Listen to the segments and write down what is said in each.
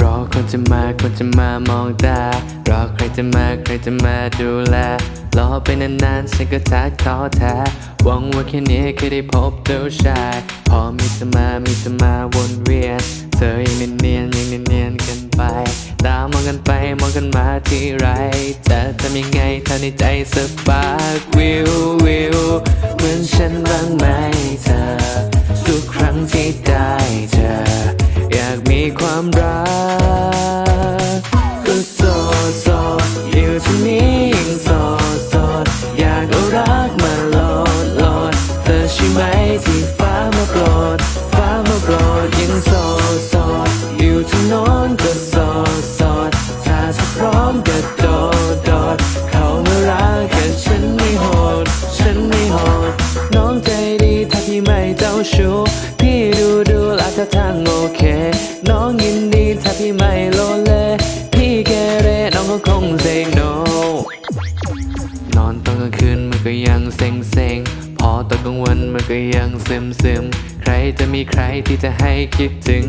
รอคนจะมาคนจะมามองตารอใครจะมาใครจะมาดูแลรอไปนานๆฉันก็จะท้อแท้หวังว่าแค่นี้แค่ได้พบเจ้าชาย พอมีเธอมามีเธอมาวนเวียน เธอยังเนียนๆยังเนียนๆกันไป ตามมองกันไปมองกันมาที่ไรจะทำยังไงถ้าในใจสปาร์กวิววิวเหมือนฉันบ้างไหมเธอ ทุกครั้งที่ได้เจออยากมีความรัก ชู้พี่ดูดูและท่าทางโอเค น้องยินดีถ้าพี่ไม่โลเล พี่เกเรน้องก็คงเซ็งโนนอนตอนกลางคืนมันก็ยังเซ็งเซ็งพอตอนกลางวันมันก็ยังซึมซึมใครจะมีใครที่จะให้คิดถึง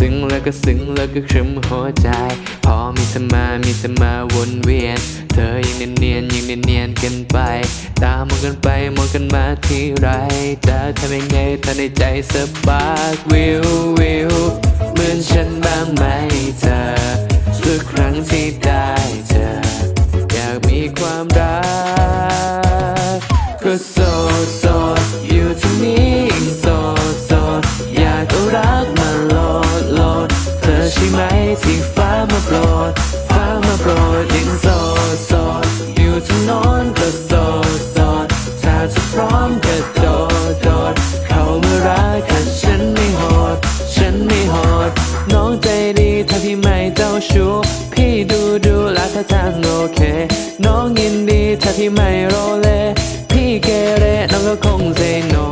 ซึ้งแล้วก็ซึ้งแล้วก็ครึมหัวใจ พอมีเธอมา มีเธอมาวนเวียน เธอยังเนียนๆยังเนียนๆกันไป ตามมองกันไปมองกันมาที่ไรจะทำยังไงถ้าในใจสปาร์กวิววิวเหมือนฉันบ้างไหมเธอทุกครั้งที่ได้เจออยากมีความรักก็โสดโส ใช่ไหมที่ฟ้ามาโปรด ฟ้ามาโปรดยังโสดโสดอยู่ทน้นก็โสดโสดถ้าเธอพร้อมก็โดดโดดเข้ามารักกันฉันไม่โหด ฉันไม่โหด น้องใจดีถ้าพี่ไม่เจ้าชู้พี่ดูดูและท่าทางโอเค น้องยินดีถ้าพี่ไม่โรเล พี่เกเรน้องก็คงเซโน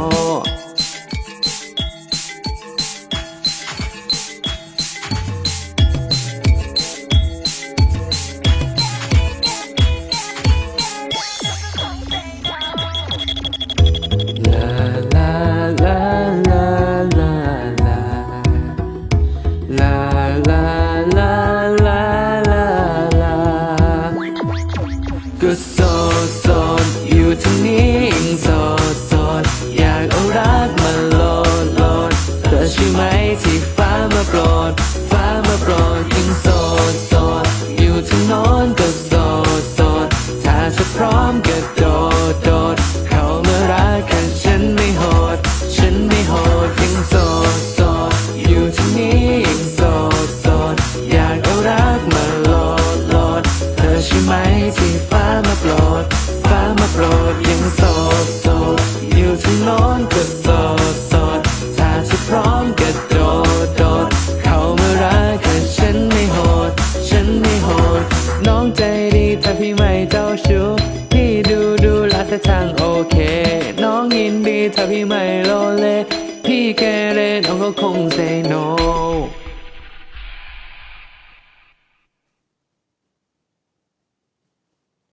สดโสดอยู่ที่นี่ยังโสดโสดอยากเอารักมาโลดโลดเธอใช่ไหมที่ฟ้ามาโปรด ฟ้ามาโปรดยังโสดโสดอยู่ที่โน้นก็โสดโสดถ้าเธอพร้อมก็ ชู้พี่ดูดูแลแต่ทางโอเค น้องยินดีถ้าพี่ไม่โลเล พี่แกเรน้องก็คงเซโน